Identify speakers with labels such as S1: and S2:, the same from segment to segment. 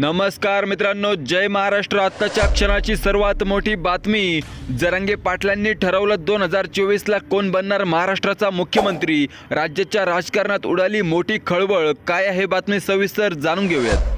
S1: नमस्कार मित्रांनो जय महाराष्ट्र. आत्ताच्या क्षणाची सर्वात मोठी बातमी. जरंगे पाटलांनी ठरवलं दोन हजार चोवीसला कोण बनणार महाराष्ट्राचा मुख्यमंत्री? राज्याच्या राजकारणात उडाली मोठी खळबळ. काय आहे बातमी सविस्तर जाणून घेऊयात.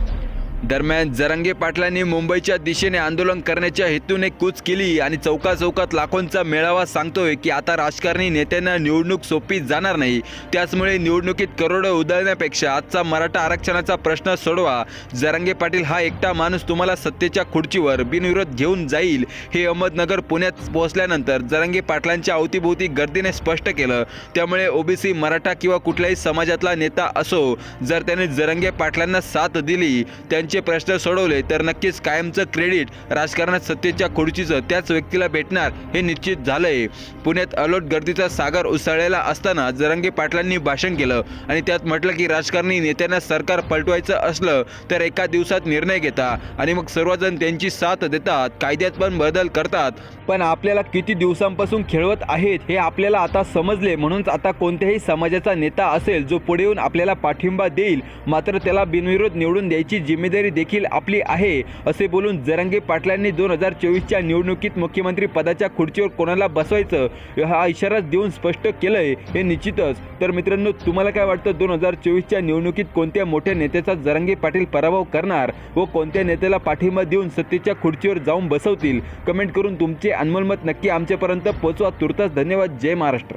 S1: दरम्यान जरंगे पाटलांनी मुंबईच्या दिशेने आंदोलन करण्याच्या हेतूने कूच केली आणि चौका चौकात लाखोंचा मेळावा सांगतोय की आता राजकारणी नेत्यांना निवडणूक सोपी जाणार नाही. त्याचमुळे निवडणुकीत करोडो उधळण्यापेक्षा आजचा मराठा आरक्षणाचा प्रश्न सोडवा. जरंगे पाटील हा एकटा माणूस तुम्हाला सत्तेच्या खुर्चीवर बिनविरोध घेऊन जाईल हे अहमदनगर पुण्यात पोहोचल्यानंतर जरंगे पाटलांच्या अवतीभोवती गर्दीने स्पष्ट केलं. त्यामुळे ओबीसी मराठा किंवा कुठल्याही समाजातला नेता असो जर त्याने जरंगे पाटलांना साथ दिली त्यांचे प्रश्न सोडवले तर नक्कीच कायमचं क्रेडिट राजकारणात सत्तेच्या खुर्चीचं त्याच व्यक्तीला भेटणार हे निश्चित झालंय. पुण्यात अलोट गर्दीचा सागर उसळलेला असताना जरंगे पाटलांनी भाषण केलं आणि त्यात म्हटलं की राजकारणी नेत्यांना सरकार पलटवायचं असलं तर एका दिवसात निर्णय घेता आणि मग सर्वजण त्यांची साथ देतात कायद्यात पण बदल करतात. पण आपल्याला किती दिवसांपासून खेळवत आहेत हे आपल्याला आता समजले म्हणूनच आता कोणत्याही समाजाचा नेता असेल जो पुढे येऊन आपल्याला पाठिंबा देईल मात्र त्याला बिनविरोध निवडून द्यायची जिम्मेदारी देखील आपली आहे असे बोलून जरंगे पाटलांनी दोन हजार चोवीसच्या निवडणुकीत मुख्यमंत्री पदाच्या खुर्चीवर कोणाला बसवायचं हा इशारा देऊन स्पष्ट केलंय हे निश्चितच. तर मित्रांनो तुम्हाला काय वाटतं? दोन हजार चोवीसच्या निवडणुकीत कोणत्या मोठ्या नेत्याचा जरंगे पाटील पराभव करणार व कोणत्या नेत्याला पाठिंबा देऊन सत्तेच्या खुर्चीवर जाऊन बसवतील? कमेंट करून तुमचे अनमोल मत नक्की आमच्यापर्यंत पोहोचवा. तुर्तास धन्यवाद. जय महाराष्ट्र.